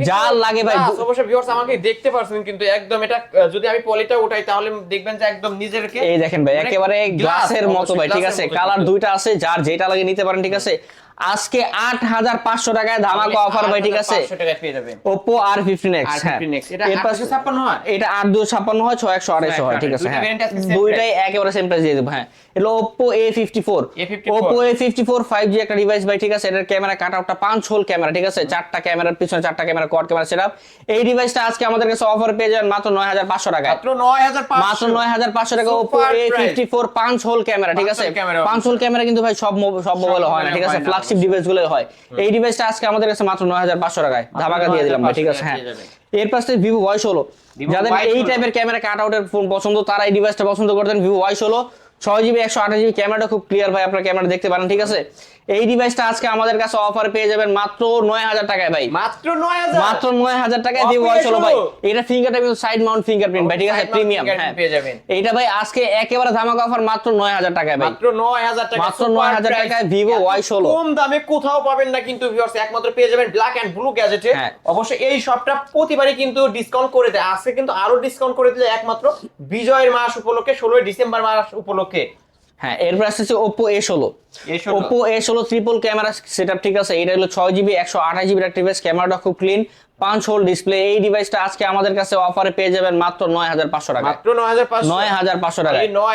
যার লাগে ভাই অবশ্যই ভিউয়ার্স আমাকে দেখতে পারছেন কিন্তু একদম এটা যদি আমি পলিটা উঠাই তাহলে দেখবেন যে একদম নিজেরকে এই দেখেন ভাই মানে একেবারে গ্লাসের মতো ভাই ঠিক আছে? কালার দুইটা আছে যার যেটা লাগে নিতে পারেন ঠিক আছে? আজকে আট হাজার পাঁচশো টাকায় ধামাকা অফার ভাই ঠিক আছে? 8,500 টাকায় পেয়ে যাবেন। ওপো আর ফিফটিন এক্স হ্যাঁ। R15X, এটা এর পাশে 856 হয়? এটা আট দুশো ছাপ্পান্ন হয় ছয় একশো আড়াইশো হয় ঠিক আছে দুইটা হ্যাঁ। দুইটাই একেবারে সেম প্রাইস দিয়ে দেবো হ্যাঁ। এটা Oppo A fifty four A54 Oppo A fifty four five G একটা ডিভাইস ভাই ঠিক আছে এটার ক্যামেরা কাট আউটটা পাঁচ হোল ক্যামেরা ঠিক আছে চারটা ক্যামেরার পিছনে চারটা ক্যামেরা কোয়াড ক্যামেরা সেটআপ এই ডিভাইসটা আজকে আমাদের কাছে অফার পেয়ে যাবেন মাত্র নয় হাজার পাঁচশো টাকায়। মাত্র নয় হাজার পাঁচশো। টাকা ওপো এ ফিফটি ফোর পাঁচ হোল ক্যামেরা ঠিক আছে? পাঁচ হোল ক্যামেরা কিন্তু ভাই সব সব মোবাইলে হয় না ঠিক আছে? ফ্ল্যাগশিপ ডিভাইসগুলো ডিভাইসগুলো হয় এই ডিভাইসটা আজকে আমাদের কাছে মাত্র নয় হাজার পাঁচশো টাকায়। ধামাকা দিয়ে দিলাম ভাই ঠিক আছে? হ্যাঁ। এর পাশে ভিভো ওয়াই ষোলো। যাদের এই টাইপের ক্যামেরা কাট আউটের ফোন পছন্দ তারা এই ডিভাইসটা পছন্দ করতেন ভিভো ওয়াই ষোলো। ছয় জিবি একশো আঠাশ জিবি ক্যামেরাটা খুব ক্লিয়ার ভাই আপনার ক্যামেরা দেখতে পারেন ঠিক আছে? এই ডিভাইসটা আজকে আমাদের কাছে অফার পেয়ে যাবেন মাত্র নয় হাজার টাকায় ভাই। মাত্র নয় হাজার? মাত্র নয় হাজার টাকায় ভিভো ওয়াই পেয়ে ভাই। ষোলো। এটা ফিঙ্গারটা কিন্তু সাইড মাউন্ট ফিঙ্গারপ্রিন্ট ভাই ঠিক আছে? প্রিমিয়াম হ্যাঁ। পেয়ে যাবেন। এইটা ভাই আজকে একেবারে ধামাকা অফার মাত্র নয় হাজার টাকায় ভাই। মাত্র নয় হাজার টাকা মাত্র super 9,000 টাকায় Vivo এত Y16 কম দামে কোথাও পাবেন না কিন্তু ভিউয়ার্স একমাত্র পেয়ে যাবেন ব্ল্যাক এন্ড ব্লু গ্যাজেটে। অবশ্যই এই শপটা প্রতিবারই কিন্তু ডিসকাউন্ট করে দেয়। আজকে কিন্তু আরও ডিসকাউন্ট করে দিলে একমাত্র বিজয়ের মাস উপলক্ষে ষোলোই ডিসেম্বর মাস উপলক্ষে। হ্যাঁ এরপর আসতেছে ওপো এ ষোলো। A16 ওপো এ ষোলো ট্রিপল ক্যামেরা সেট ঠিক আছে এটা হলো ছয় জিবি একশো আঠাশ জিবি একটা ডিভাইস ক্যামেরাটা খুব ক্লিন পাঁচ হোল ডিসপ্লে এই ডিভাইসটা আজকে আমাদের কাছে অফারে পেয়ে যাবেন মাত্র নয় হাজার পাঁচশো টাকা মাত্র নয় হাজার নয় হাজার পাঁচশো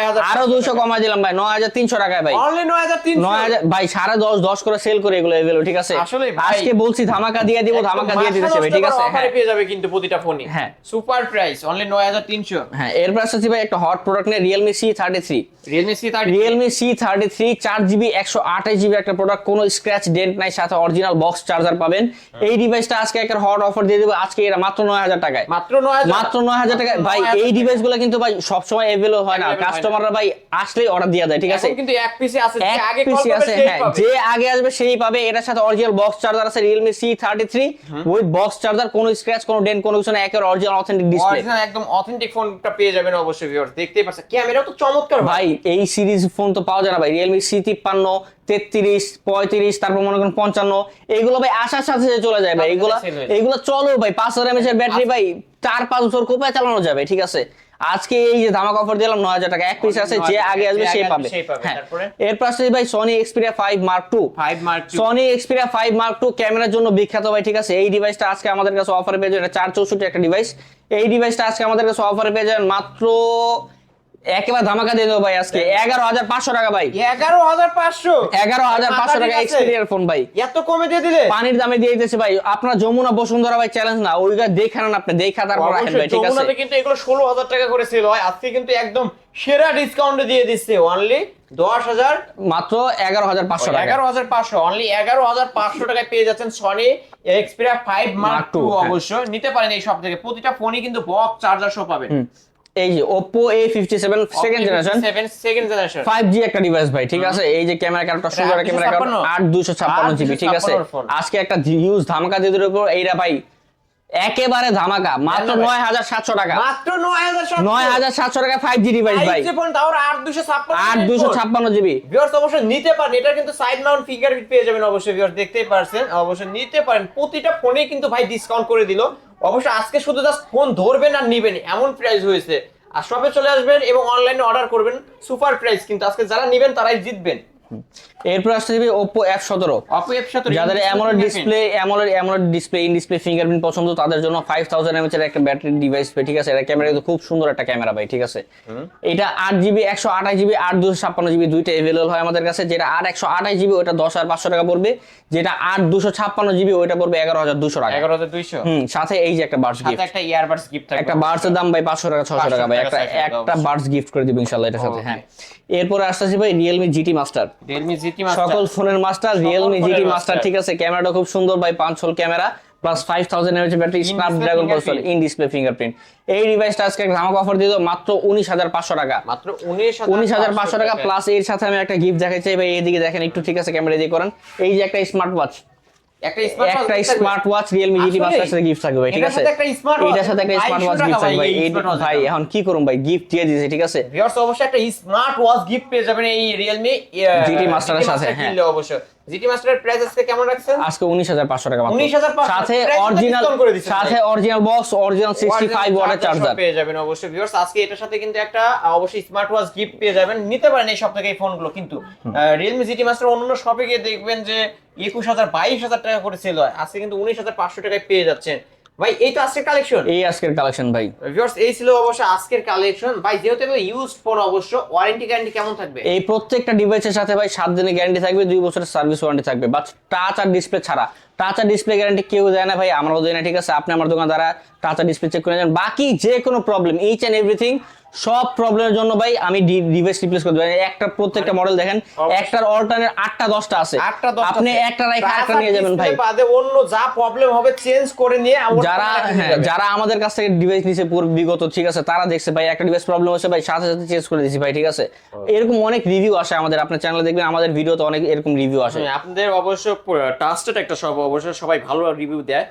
হাজার আরও দুশো কমাই দিলাম ভাই নয় হাজার তিনশো টাকায় ভাই। অনলি নয় হাজার নয় হাজার ভাই সাড়ে দশ দশ করে সেল করে এগুলো এগুলো ঠিক আছে? আসলে আজকে বলছি ধামাকা দিয়ে দিব ধামাকা দিয়ে দিতেছে ভাই ঠিক আছে? হ্যাঁ। পেয়ে যাবে কিন্তু প্রতিটা ফোনই হ্যাঁ। সুপার প্রাইস অনলি নয় হাজার তিনশো। হ্যাঁ এরপর আসতেছি ভাই একটা হট প্রোডাক্ট নিয়ে Realme C thirty three Realme C thirty Realme C thirty three চার জিবি একশো আঠাশ জিবি একটা প্রোডাক্ট কোনো স্ক্র্যাচ ডেন্ট নাই সাথে অরিজিনাল বক্স চার্জার পাবেন। এই ডিভাইসটা আজকে একটা হট অফার দিয়ে দেবো আজকে এটা মাত্র নয় হাজার টাকায়। মাত্র নয় হাজার মাত্র নয় হাজার টাকায়। ভাই এই ডিভাইসগুলো কিন্তু ভাই সবসময় অ্যাভেলেবল হয় না। কাস্টমাররা ভাই আসলেই অর্ডার দিয়ে দেয় ঠিক আছে? কিন্তু এক পিসে আছে যে এক আগে পিসি কল আছে করবে সেই হ্যাঁ পাবে। যে আগে আসবে সেই পাবে। এটার সাথে অরিজিনাল বক্স চার্জার আছে Realme C thirty three with box charger কোনো স্ক্র্যাচ কোনো ডেন্ট কোনো কিছু না একেবারে অরিজিনাল অথেন্টিক ডিসপ্লে একদম অথেন্টিক ফোনটা পেয়ে যাবেন অবশ্যই ভিউয়ার্স দেখতেই পাচ্ছেন ক্যামেরা তো চমৎকার ভাই। এই সিরিজ ফোন তো পাওয়া যায় না ভাই। রিয়েলমি সি তিপ্পান্ন তেত্রিশ পঁয়ত্রিশ তারপর মনে করেন পঞ্চান্ন এইগুলো ভাই আসার সাথে সাথে চলে যায় ভাই। সাথে এগুলো চলো ভাই পাঁচ হাজার এমএচ এর ব্যাটারি ভাই চার পাঁচ বছর কোপায় চালানো যাবে ঠিক আছে? আজকে এই যে ধামাক অফার দিলাম নয় হাজার টাকা এক পিস আছে যে আগে আসবে সে পাবে। হ্যাঁ। তারপরে? এরপর আসছে ভাই Sony Xperia five mark two Sony Xperia five mark two ক্যামেরার জন্য বিখ্যাত ভাই ঠিক আছে? এই ডিভাইসটা আজকে আমাদের কাছে অফারে পেয়ে যাবেন চার চৌষট্টি একটা ডিভাইস এই ডিভাইসটা আজকে আমাদের কাছে অফারে পেয়ে যাবেন মাত্র একেবারে ধামাকা দিয়ে দেবো ভাই আজকে। এগারো হাজার পাঁচশো টাকা ভাই। এগারো হাজার পাঁচশো? এগারো হাজার পাঁচশো টাকা এক্সপিরিয়ার ফোন ভাই। এত কমে দিয়ে দিলে? পানির দামে দিয়ে দিতেছে ভাই। আপনার যমুনা বসুন্ধরা ভাই চ্যালেঞ্জ না। ওইটা দেখে নেন আপনি দেখা তারপর রাখেন ভাই ঠিক আছে? কিন্তু এগুলো ষোলো হাজার টাকা করে সেল হয়। আজকে কিন্তু একদম সেরা ডিসকাউন্টে দিয়ে দিচ্ছে। অনলি দশ হাজার মাত্র এগারো হাজার পাঁচশো টাকা। এগারো হাজার পাঁচশো অনলি এগারো হাজার পাঁচশো টাকায় পেয়ে যাচ্ছেন Sony Xperia five mark two হ্যাঁ। নিতে পারেন এই সব থেকে। প্রতিটা ফোনই কিন্তু বক্স চার্জার সহ পাবেন। এই যে second generation second generation five G একটা ডিভাইস ভাই ঠিক আছে? এই যে ক্যামেরা কার্ডটা সুন্দর ক্যামেরা কার্ড ছাপ্পান্ন? আট দুশো ছাপ্পান্ন আট জিবি ঠিক আছে? আজকে একটা ধামাকা দিয়ে দিল ভাই একেবারে ধামাকা মাত্র? নয় হাজার সাতশো টাকা। মাত্র নয় হাজার সাতশো। টাকা ফাইভ জি ডিভাইস ভাই। আট দুশো আট দুশো ছাপ্পান্ন জিবি ভিউয়ার্স অবশ্যই নিতে পারেন এটা কিন্তু সাইড মাউন্ট ফিঙ্গার পেয়ে যাবেন অবশ্যই ভিউয়ার্স দেখতেই পারছেন। অবশ্যই নিতে পারেন। প্রতিটা ফোনে কিন্তু ভাই ডিসকাউন্ট করে দিল। অবশ্যই আজকে শুধু জাস্ট ফোন ধরবেন আর নিবেন, এমন প্রাইস হয়েছে। আর শপে চলে আসবেন এবং অনলাইনে অর্ডার করবেন সুপার প্রাইস কিন্তু আজকে যারা নেবেন, তারাই জিতবেন। এরপর আসতে যাবে সতেরো। অপো এর সাথে যাদের AMOLED display AMOLED AMOLED display in display fingerprint পছন্দ তাদের জন্য ফাইভ থাউজেন্ড এমএচ এর একটা ব্যাটারি ডিভাইস ঠিক আছে? এটা ক্যামেরা কিন্তু খুব সুন্দর একটা ক্যামেরা ভাই ঠিক আছে? এটা আট জিবি একশো আঠাশ জিবি আট দুশো ছাপ্পান্ন জিবি দুইটা এভেলেবল হয় আমাদের কাছে। যেটা আঠাশ জিবি ওটা দশ হাজার পাঁচশো টাকা পড়বে। যেটা আট দুশো ছাপ্পান্ন জিবি ওইটা পড়বে এগারো হাজার দুশো টাকা। এগারো হাজার দুইশো। হুম সাথে এই যে একটা বার্স সাথে গিফট একটা ইয়ারবাডস গিফট থাকবে। একটা বার্সের দাম ভাই পাঁচশো টাকা ছশো টাকা ভাই। একটা 600 একটা বার্স গিফট করে দিব ইনশাল্লাহ এটার সাথে. হ্যাঁ। এরপরে আসতেছি ভাই Realme GT master Realme GT সকল ফোনের master Realme GT GT master। Master. ঠিক আছে ক্যামেরাটা খুব সুন্দর ভাই পাঁচ hole camera plus five thousand MH battery Snapdragon processor in display fingerprint এই ডিভাইসটা আজকে ধামাক অফার দিয়ে দাও মাত্র উনিশ হাজার পাঁচশো টাকা। মাত্র উনিশ উনিশ হাজার পাঁচশো টাকা প্লাস এর সাথে আমি একটা গিফট দেখাই চাই ভাই এইদিকে দেখেন একটু ঠিক আছে ক্যামেরা দিয়ে করেন। এই যে একটা স্মার্ট ওয়াচ একটা স্মার্ট ওয়াচ রিয়েলমি জিটি সাথে গিফট থাকবে ঠিক আছে? এটার সাথে একটা স্মার্ট 2200 ওয়াচ গিফট থাকবে ভাই। এখন কি করুম ভাই গিফট দিয়ে দিয়েছে ঠিক আছে ভিউয়ার্স অবশ্যই একটা স্মার্ট ওয়াচ গিফট পেয়ে যাবেন এই রিয়েলমি GT Master এর সাথে, হ্যাঁ। কিনলে অবশ্য জিটি মাস্টারের প্রাইস আজকে কেমন রাখছেন? আজকে উনিশ হাজার পাঁচশো টাকা মাত্র। 19,500 সাথে অরিজিনাল সাথে original box original sixty five ওয়াটের চার্জার পেয়ে যাবেন অবশ্যই ভিউয়ার্স আজকে এটার সাথে কিন্তু একটা অবশ্যই স্মার্ট ওয়াচ গিফট পেয়ে যাবেন। নিতে পারেন এই সব থেকে এই ফোনগুলো কিন্তু রিয়েলমি জিটি মাস্টার অন্য শপে গিয়ে দেখবেন যে একুশ হাজার বাইশ হাজার টাকা করে সেল হয়। আজকে কিন্তু উনিশ হাজার পাঁচশো টাকায় পেয়ে যাচ্ছেন। ভাই এই তো আজকের কালেকশন এই আজকের কালেকশন ভাই। ভিউয়ার্স এই ছিল অবশ্য আজকের কালেকশন ভাই যেহেতু ইউজ ফোন অবশ্য ওয়ারেন্টি গ্যারান্টি কেমন থাকবে? এই প্রত্যেকটা ডিভাইসের সাথে ভাই 7 দিনের গ্যারান্টি থাকবে 2 বছরের সার্ভিস ওয়ারেন্টি থাকবে। বাট টাচ আর ডিসপ্লে ছাড়া। টাচা ডিসপ্লে গ্যারান্টি কেউ দেয় না ভাই আমরাও দেয় না ঠিক আছে? আপনি আমার দোকান দ্বারা টাচা ডিসপ্লে চেক করে নেন। বাকি যে কোনো প্রবলেম ইচ অ্যান্ড এভরিথিং সব প্রবলেমের জন্য ভাই আমি ডিভাইস রিপ্লেস করে দেবো একটা প্রত্যেকটা মডেল দেখেন একটার অল্টারনেট আটটা দশটা আছে। আপনি একটা রাখে একটা নিয়ে যাবেন ভাই। বাদে অন্য যা প্রবলেম হবে চেঞ্জ করে নিয়ে যারা হ্যাঁ যারা আমাদের কাছ থেকে ডিভাইস নিছে পুরো বিগত ঠিক আছে তারা দেখছে ভাই একটা ডিভাইস প্রবলেম হচ্ছে ভাই সাথে সাথে চেঞ্জ করে দিয়েছি ভাই ঠিক আছে? এরকম অনেক রিভিউ আসে আমাদের। আপনার চ্যানেলে দেখবেন আমাদের ভিডিওতে অনেক এরকম রিভিউ আসে। হ্যাঁ, আপনাদের অবশ্য ট্রাস্টেড একটা সব অবশ্য সবাই ভালো রিভিউ দেয়।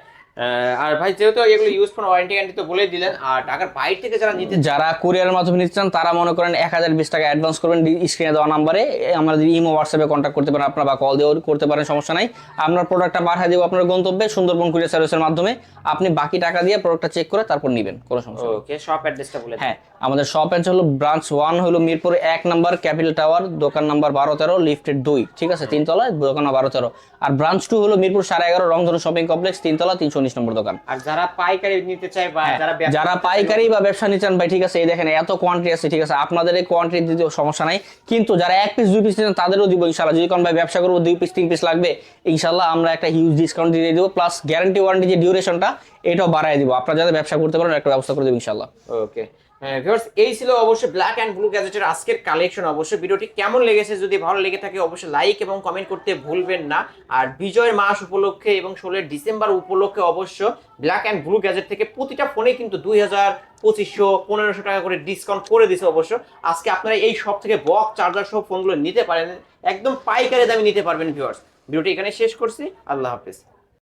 আর ভাই যেহেতু এগুলো ইউজ ফোন ওয়ারেন্টি গ্যারান্টি তো বলে দিলেন আর ঢাকার বাইরে থেকে যারা নিতে যারা কুরিয়ারের মাধ্যমে নিতে চান তারা মনে করেন এক হাজার বিশ টাকা অ্যাডভান্স করবেন স্ক্রিনে দেওয়া নাম্বারে আমাদের ইমো হোয়াটসঅ্যাপে কন্ট্যাক্ট করতে পারেন আপনারা বা কল দিয়েও করতে পারেন সমস্যা নাই। আপনার প্রোডাক্টটা পাঠিয়ে দেবো আপনার গন্তব্যে সুন্দরবন কুরিয়ার সার্ভিসের মাধ্যমে। আপনি বাকি টাকা দিয়ে প্রোডাক্টটা চেক করে তারপর নেবেন কোনো সমস্যা ওকে শপ অ্যাড্রেসটা বলে দিন। হ্যাঁ আমাদের শপ অ্যান্ড হলো ব্রাঞ্চ ওয়ান হলো মিরপুর এক নাম্বার ক্যাপিটাল টাওয়ার দোকান নাম্বার বারো তেরো লিফটের দুই। ঠিক আছে? তিনতলায় দোকান নাম্বার বারো তেরো। আর ব্রাঞ্চ টু হলো মিরপুর সাড়ে এগারো রংধনু শপিং কমপ্লেক্স তিনতলা তিনশো উনিশ নম্বর দোকান। আর যারা পাইকারি নিতে চায় বা যারা হ্যাঁ, যারা পাইকারি বা ব্যবসা নিচ্ছেন ভাই ঠিক আছে এই দেখেন এত কোয়ান্টিটি আছে ঠিক আছে আপনাদের এই কোয়ান্টিটি দিতে সমস্যা নাই। কিন্তু যারা এক পিস দুই পিস নিচ্ছেন তাদেরও দিব ইনশাল্লাহ যদি কোন ভাই ব্যবসা করব দুই পিস তিন পিস লাগবে ইনশাল্লাহ আমরা একটা হিউজ ডিসকাউন্ট দিয়ে দিব প্লাস গ্যারান্টি ওয়ারেন্টি যে ডিউরেশনটা এটাও বাড়াই দিব। আপনারা যাতে ব্যবসা করতে পারেন একটা ব্যবস্থা করে দেবো ইনশাল্লাহ ওকে ভিউয়ার্স এই ছিল অবশ্যই ব্ল্যাক ব্লু গ্যাজেটের আজকের কালেকশন অবশ্যই ভিডিওটি কেমন লেগেছে, যদি ভালো লেগে থাকে, অবশ্যই লাইক এবং কমেন্ট করতে ভুলবেন না। আর বিজয় মাস উপলক্ষে এবং ষোলোই ডিসেম্বর উপলক্ষে অবশ্য ব্ল্যাক অ্যান্ড ব্লু গ্যাজেট থেকে প্রতিটা ফোনে কিন্তু দুই হাজার পঁচিশশো পনেরোশো টাকা করে ডিসকাউন্ট করে দিছে অবশ্য। আজকে আপনারা এই সব থেকে বক্স চার্জার সহ ফোনগুলো নিতে পারেন। একদম পাইকারি দামে নিতে পারবেন ভিউয়ার্স ভিডিওটি এখানে শেষ করছি। আল্লাহ হাফিজ।